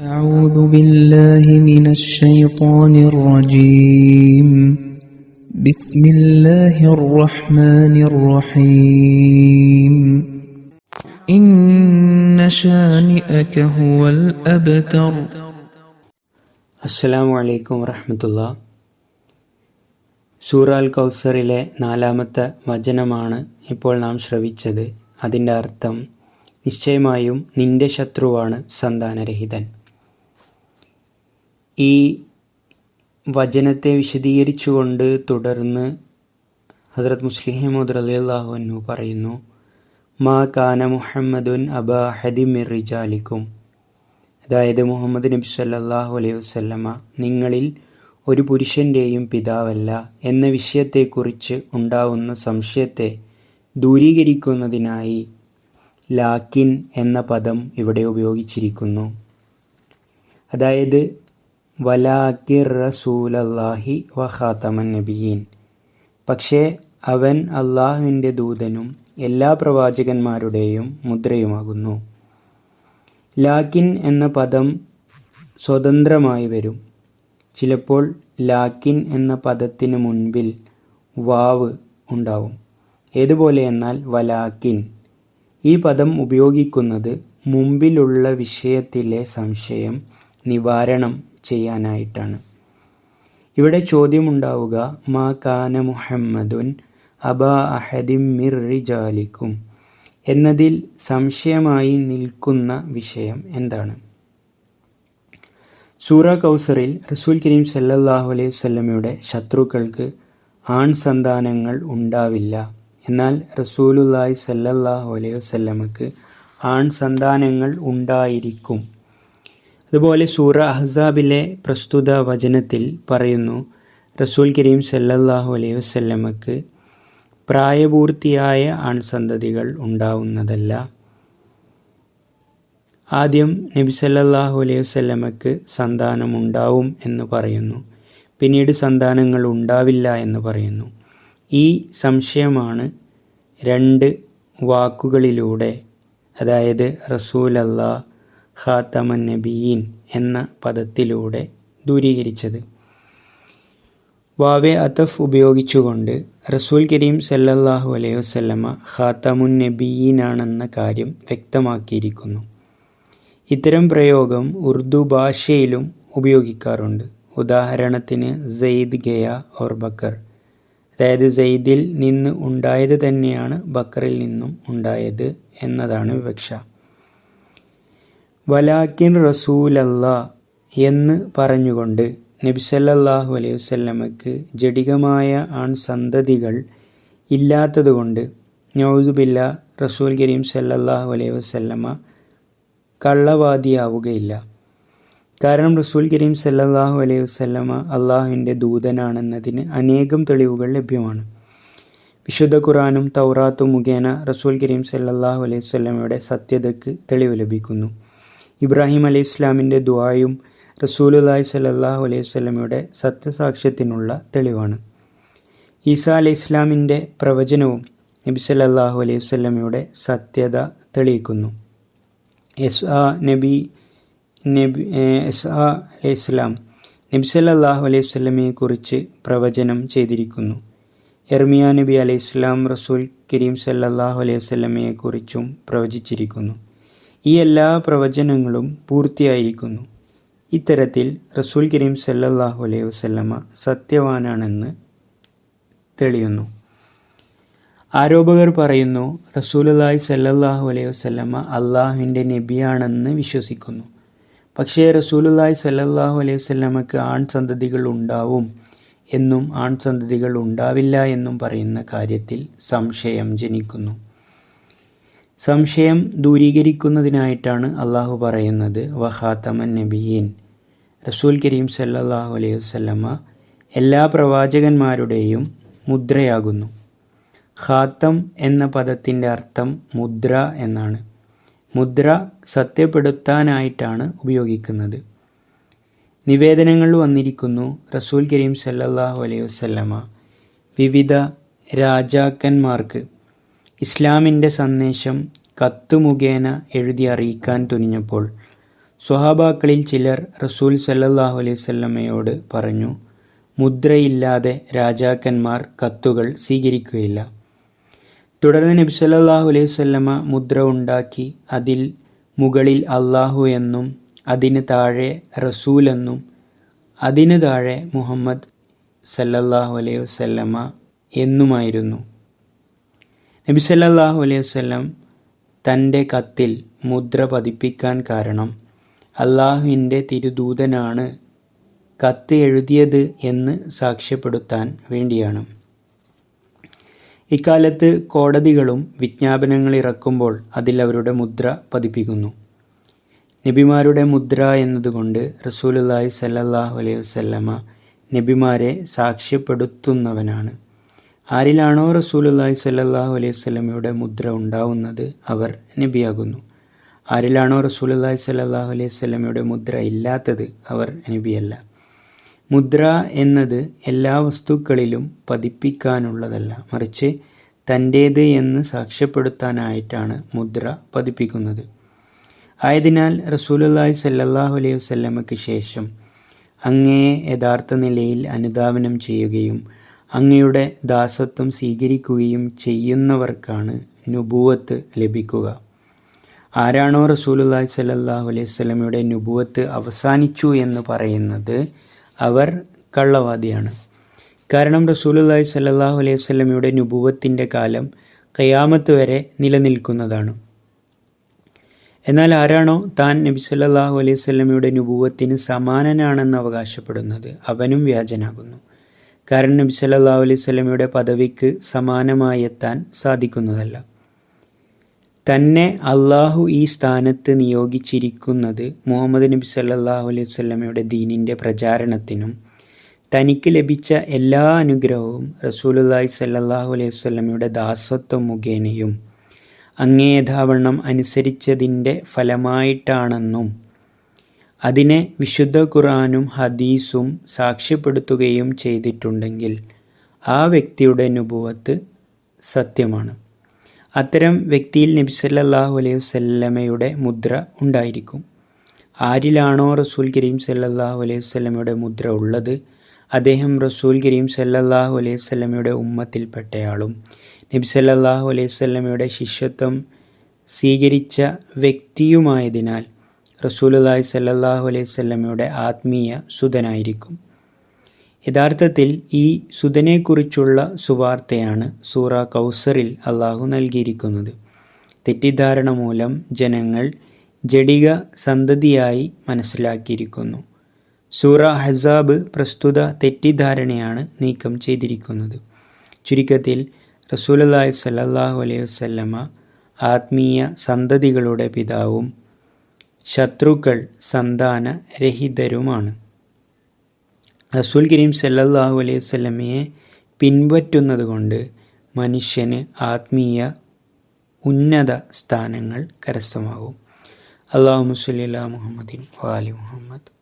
أعوذ بالله من الشيطان الرجيم بسم الله الرحمن الرحيم إن شانئك هو الأبتر അസ്സലാമു അലൈക്കും വറഹമത്തുള്ള സൂറ അൽ കൗസറിലെ നാലാമത്തെ വചനമാണ് ഇപ്പോൾ നാം ശ്രവിച്ചത് അതിൻ്റെ അർത്ഥം നിശ്ചയമായും നിന്റെ ശത്രുവാണ് സന്താനരഹിതൻ ഈ വചനത്തെ വിശദീകരിച്ചുകൊണ്ട് തുടർന്ന് ഹസ്രത് മുസ്ലിഹമദ് റലിയല്ലാഹു അന്നു പറയുന്നു മാ കാന മുഹമ്മദുൻ അബ ഹദിമിർ അതായത് മുഹമ്മദ് നബി സല്ലാഹു അലൈഹി വസല്ലമ നിങ്ങളിൽ ഒരു പുരുഷന്റെയും പിതാവല്ല എന്ന വിഷയത്തെക്കുറിച്ച് ഉണ്ടാവുന്ന സംശയത്തെ ദൂരീകരിക്കുന്നതിനായി ലാക്കിൻ എന്ന പദം ഇവിടെ ഉപയോഗിച്ചിരിക്കുന്നു. അതായത് വലാക്കിർ റസൂലല്ലാഹി വഹാത്തമൻ നബിയീൻ പക്ഷേ അവൻ അള്ളാഹുവിന്റെ ദൂതനും എല്ലാ പ്രവാചകന്മാരുടെയും മുദ്രയുമാകുന്നു. ലാക്കിൻ എന്ന പദം സ്വതന്ത്രമായി വരും. ചിലപ്പോൾ ലാക്കിൻ എന്ന പദത്തിന് മുൻപിൽ വാവ് ഉണ്ടാവും. ഏതുപോലെ എന്നാൽ വലാക്കിൻ ഈ പദം ഉപയോഗിക്കുന്നത് മുമ്പിലുള്ള വിഷയത്തിലെ സംശയം നിവാരണം ചെയ്യാനായിട്ടാണ്. ഇവിടെ ചോദ്യമുണ്ടാവുക മാ കാന മുഹമ്മദുൻ അബ അഹദിം മിർ റിജാലിക്കും? എന്നതിൽ സംശയമായി നിൽക്കുന്ന വിഷയം എന്താണ്? സൂറ കൗസറിൽ റസൂൽ കരീം സല്ലല്ലാഹു അലൈഹി വസല്ലമയുടെ ശത്രുക്കൾക്ക് ആൺ സന്താനങ്ങൾ ഉണ്ടാവില്ല. എന്നാൽ റസൂലുല്ലാഹി സല്ലല്ലാഹു അലൈഹി വസല്ലമക്ക് ആൺ സന്താനങ്ങൾ ഉണ്ടായിരിക്കും. അതുപോലെ സൂറ അഹ്സാബിലെ പ്രസ്തുത വചനത്തിൽ പറയുന്നു റസൂൽ കരീം സല്ലല്ലാഹു അലൈഹി വസല്ലമക്ക് പ്രായപൂർത്തിയായ ആൺസന്തതികൾ ഉണ്ടാവുന്നതല്ല. ആദ്യം നബി സല്ലല്ലാഹു അലൈഹി വസല്ലമക്ക് സന്താനമുണ്ടാവും എന്ന് പറയുന്നു. പിന്നീട് സന്താനങ്ങൾ ഉണ്ടാവില്ല എന്ന് പറയുന്നു. ഈ സംശയമാണ് രണ്ട് വാക്കുകളിലൂടെ അതായത് റസൂലല്ലാ ഖാത്തമൻ നബീൻ എന്ന പദത്തിലൂടെ ദൂരീകരിച്ചത്. വാവേ അതഫ് ഉപയോഗിച്ചുകൊണ്ട് റസൂൽ കരീം സല്ലല്ലാഹു അലൈഹി വസല്ലമ ഖാത്തമുൻ നബീനാണെന്ന കാര്യം വ്യക്തമാക്കിയിരിക്കുന്നു. ഇത്തരം പ്രയോഗം ഉറുദു ഭാഷയിലും ഉപയോഗിക്കാറുണ്ട്. ഉദാഹരണത്തിന് സെയ്ദ് ഗയ ഓർ ബക്കർ. അതായത് സെയ്ദിൽ നിന്ന് ഉണ്ടായത് തന്നെയാണ് ബക്കറിൽ നിന്നും ഉണ്ടായത് എന്നതാണ് വിവക്ഷ. വലാക്കിൻ റസൂലല്ല എന്ന് പറഞ്ഞുകൊണ്ട് നബിസല്ലാഹു അലൈഹി വസല്ലമക്ക് ജടികമായ ആൺ സന്തതികൾ ഇല്ലാത്തതുകൊണ്ട് നൗദുബില്ല റസൂൽ കരീം സല്ലല്ലാഹു അലൈഹി വസല്ലമ കള്ളവാദിയാവുകയില്ല. കാരണം റസൂൽ കരീം സല്ലല്ലാഹു അലൈഹി വസല്ലമ അള്ളാഹുവിന്റെ ദൂതനാണെന്നതിന് അനേകം തെളിവുകൾ ലഭ്യമാണ്. വിശുദ്ധ ഖുറാനും തൗറാത്തും മുഖേന റസൂൽ കരീം സല്ലല്ലാഹു അലൈഹി വസല്ലമയുടെ സത്യതയ്ക്ക് തെളിവ് ലഭിക്കുന്നു. ഇബ്രാഹിം അലി ഇസ്ലാമിന്റെ ദുആയും റസൂലുല്ലാഹി സലല്ലാഹു അലൈഹി സ്വലമയുടെ സത്യസാക്ഷ്യത്തിനുള്ള തെളിവാണ്. ഈസാ അലൈഹി ഇസ്ലാമിന്റെ പ്രവചനവും നബി സലല്ലാഹു അലൈഹി സ്വലമയുടെ സത്യത തെളിയിക്കുന്നു. എസ് ആ നബി നബി എസ് ആ അലൈഹി ഇസ്ലാം നബി സലല്ലാഹു അലൈഹി വസല്ലമയെക്കുറിച്ച് പ്രവചനം ചെയ്തിരിക്കുന്നു. എർമിയ നബി അലൈഹി ഇസ്ലാം റസൂൽ കരീം സല്ലാഹു അലൈഹി സ്വലമയെക്കുറിച്ചും പ്രവചിച്ചിരിക്കുന്നു. ഈ എല്ലാ പ്രവചനങ്ങളും പൂർത്തിയായിരിക്കുന്നു. ഇത്തരത്തിൽ റസൂൽ കരീം സല്ലല്ലാഹു അലൈഹി വസല്ലമ സത്യവാനാണെന്ന് തെളിയുന്നു. ആരോപകർ പറയുന്നു റസൂലുല്ലാഹി സല്ലല്ലാഹു അലൈഹി വസല്ലമ അള്ളാഹുവിന്റെ നബിയാണെന്ന് വിശ്വസിക്കുന്നു. പക്ഷേ റസൂലുല്ലാഹി സല്ലല്ലാഹു അലൈഹി വസല്ലമക്ക് ആൺ സന്തതികൾ ഉണ്ടാവും എന്നും ആൺ സന്തതികൾ ഉണ്ടാവില്ല എന്നും പറയുന്ന കാര്യത്തിൽ സംശയം ജനിക്കുന്നു. സംശയം ദൂരീകരിക്കുന്നതിനായിട്ടാണ് അള്ളാഹു പറയുന്നത്. വഹാത്തമൻ നബിയീൻ. റസൂൽ കരീം സല്ലാഹു അലൈഹി വസല്ലമ എല്ലാ പ്രവാചകന്മാരുടെയും മുദ്രയാകുന്നു. ഖാത്തം എന്ന പദത്തിന്റെ അർത്ഥം മുദ്ര എന്നാണ്. മുദ്ര സത്യപ്പെടുത്താനായിട്ടാണ് ഉപയോഗിക്കുന്നത്. നിവേദനങ്ങൾ വന്നിരിക്കുന്നു റസൂൽ കരീം സല്ലാഹു അലൈഹി വസല്ലമ. വിവിധ രാജാക്കന്മാർക്ക്. ഇസ്ലാമിന്റെ സന്ദേശം കത്ത് മുഖേന എഴുതി അറിയിക്കാൻ തുനിഞ്ഞപ്പോൾ സ്വഹാബാക്കളിൽ ചിലർ റസൂൽ സല്ലാഹു അലൈഹി സ്വല്ലമ്മയോട് പറഞ്ഞു മുദ്രയില്ലാതെ രാജാക്കന്മാർ കത്തുകൾ സ്വീകരിക്കുകയില്ല. തുടർന്ന് നബി സല്ലാഹു അലൈഹി സ്വല്ലമ്മ മുദ്ര ഉണ്ടാക്കി അതിൽ മുകളിൽ അള്ളാഹു എന്നും അതിന് താഴെ റസൂൽ എന്നും അതിന് താഴെ മുഹമ്മദ് സല്ലല്ലാഹു അലൈഹി വസല്ലമ എന്നുമായിരുന്നു. നബി സല്ലാഹു അലൈഹി വസ്ലം തന്റെ കത്തിൽ മുദ്ര പതിപ്പിക്കാൻ കാരണം അള്ളാഹുവിന്റെ തിരുദൂതനാണ് കത്ത് എഴുതിയത് എന്ന് സാക്ഷ്യപ്പെടുത്താൻ വേണ്ടിയാണ്. ഇക്കാലത്ത് കോടതികളും വിജ്ഞാപനങ്ങൾ ഇറക്കുമ്പോൾ അതിൽ അവരുടെ മുദ്ര പതിപ്പിക്കുന്നു. നബിമാരുടെ മുദ്ര എന്നതുകൊണ്ട് റസൂലുല്ലാഹി സല്ലാഹു അലൈഹി വസ്ലമ നബിമാരെ സാക്ഷ്യപ്പെടുത്തുന്നവനാണ്. ആരിലാണോ റസൂലുല്ലാഹി സല്ലാഹു അലൈഹി സ്വലമയുടെ മുദ്ര ഉണ്ടാവുന്നത് അവർ നബിയാകുന്നു. ആരിലാണോ റസൂലുല്ലാഹി സല്ലാഹു അലൈഹി സ്വലമയുടെ മുദ്ര ഇല്ലാത്തത് അവർ നബിയല്ല. മുദ്ര എന്നത് എല്ലാ വസ്തുക്കളിലും പതിപ്പിക്കാനുള്ളതല്ല. മറിച്ച് തന്റേത് എന്ന് സാക്ഷ്യപ്പെടുത്താനായിട്ടാണ് മുദ്ര പതിപ്പിക്കുന്നത്. ആയതിനാൽ റസൂലുല്ലാഹി സല്ലാഹു അലൈഹി വസല്ലമയ്ക്ക് ശേഷം അങ്ങയെ യഥാർത്ഥ നിലയിൽ അനുധാവനം ചെയ്യുകയും അങ്ങയുടെ ദാസത്വം സ്വീകരിക്കുകയും ചെയ്യുന്നവർക്കാണ് നുബൂവത്ത് ലഭിക്കുക. ആരാണോ റസൂലുല്ലാഹി സല്ലല്ലാഹു അലൈഹി സ്വലമയുടെ നുബൂവത്ത് അവസാനിച്ചു എന്ന് പറയുന്നത് അവർ കള്ളവാദിയാണ്. കാരണം റസൂലുല്ലാഹി സല്ലല്ലാഹു അലൈഹി സ്വലമയുടെ നുബൂവത്തിന്റെ കാലം കയാമത്ത് വരെ നിലനിൽക്കുന്നതാണ്. എന്നാൽ ആരാണോ താൻ നബി സല്ലാഹു അലൈഹി സ്വലമയുടെ നുബൂവത്തിന് സമാനനാണെന്ന് അവകാശപ്പെടുന്നത് അവനും വ്യാജനാകുന്നു. കാരണം നബി സല്ലല്ലാഹു അലൈഹി വസല്ലമയുടെ പദവിക്ക് സമാനമായി എത്താൻ സാധിക്കുന്നതല്ല. തന്നെ അള്ളാഹു ഈ സ്ഥാനത്ത് നിയോഗിച്ചിരിക്കുന്നത് മുഹമ്മദ് നബി സല്ലല്ലാഹു അലൈഹി വസല്ലമയുടെ ദീനിന്റെ പ്രചാരണത്തിനും തനിക്ക് ലഭിച്ച എല്ലാ അനുഗ്രഹവും റസൂലുല്ലാഹി സല്ലല്ലാഹു അലൈഹി വസല്ലമയുടെ ദാസത്വം മുഖേനയും അങ്ങേയഥാവണ്ണം അനുസരിച്ചതിന്റെ ഫലമായിട്ടാണെന്നും അതിനെ വിശുദ്ധ ഖുറാനും ഹദീസും സാക്ഷ്യപ്പെടുത്തുകയും ചെയ്തിട്ടുണ്ടെങ്കിൽ ആ വ്യക്തിയുടെ നുപുവത്ത് സത്യമാണ്. അത്തരം വ്യക്തിയിൽ നബി സല്ലല്ലാഹു അലൈഹി വസല്ലമയുടെ മുദ്ര ഉണ്ടായിരിക്കും. ആരിലാണോ റസൂൽ കരീം സല്ലാഹു അലൈഹി വസല്ലമയുടെ മുദ്ര ഉള്ളത്? അദ്ദേഹം റസൂൽ കരീം സല്ലാഹു അലൈഹി വസല്ലമയുടെ ഉമ്മത്തിൽപ്പെട്ടയാളും നബി സല്ലല്ലാഹു അലൈഹി വസല്ലമയുടെ ശിഷ്യത്വം സ്വീകരിച്ച വ്യക്തിയുമായതിനാൽ റസൂലുള്ളാഹി സല്ലാഹു അലൈഹി സ്വല്ലമയുടെ ആത്മീയ സുതനായിരിക്കും. യഥാർത്ഥത്തിൽ ഈ സുതനെക്കുറിച്ചുള്ള സുവാർത്തയാണ് സൂറ കൗസറിൽ അള്ളാഹു നൽകിയിരിക്കുന്നത്. തെറ്റിദ്ധാരണ മൂലം ജനങ്ങൾ ജഡിക സന്തതിയായി മനസ്സിലാക്കിയിരിക്കുന്നു. സൂറ ഹസാബ് പ്രസ്തുത തെറ്റിദ്ധാരണയാണ് നീക്കം ചെയ്തിരിക്കുന്നത്. ചുരുക്കത്തിൽ റസൂലല്ലാഹി സല്ലാഹു അലൈഹി വസല്ലമ ആത്മീയ സന്തതികളുടെ പിതാവും ശത്രുക്കൾ സന്താന രഹിതരുമാണ് റസൂൽ കരീം സല്ലല്ലാഹു അലൈഹി വസല്ലമയെ പിൻപറ്റുന്നത് കൊണ്ട് മനുഷ്യന് ആത്മീയ ഉന്നത സ്ഥാനങ്ങൾ കരസ്ഥമാകും. അള്ളാഹു മുസ്ലി മുഹമ്മദിൻ വാലി മുഹമ്മദ്.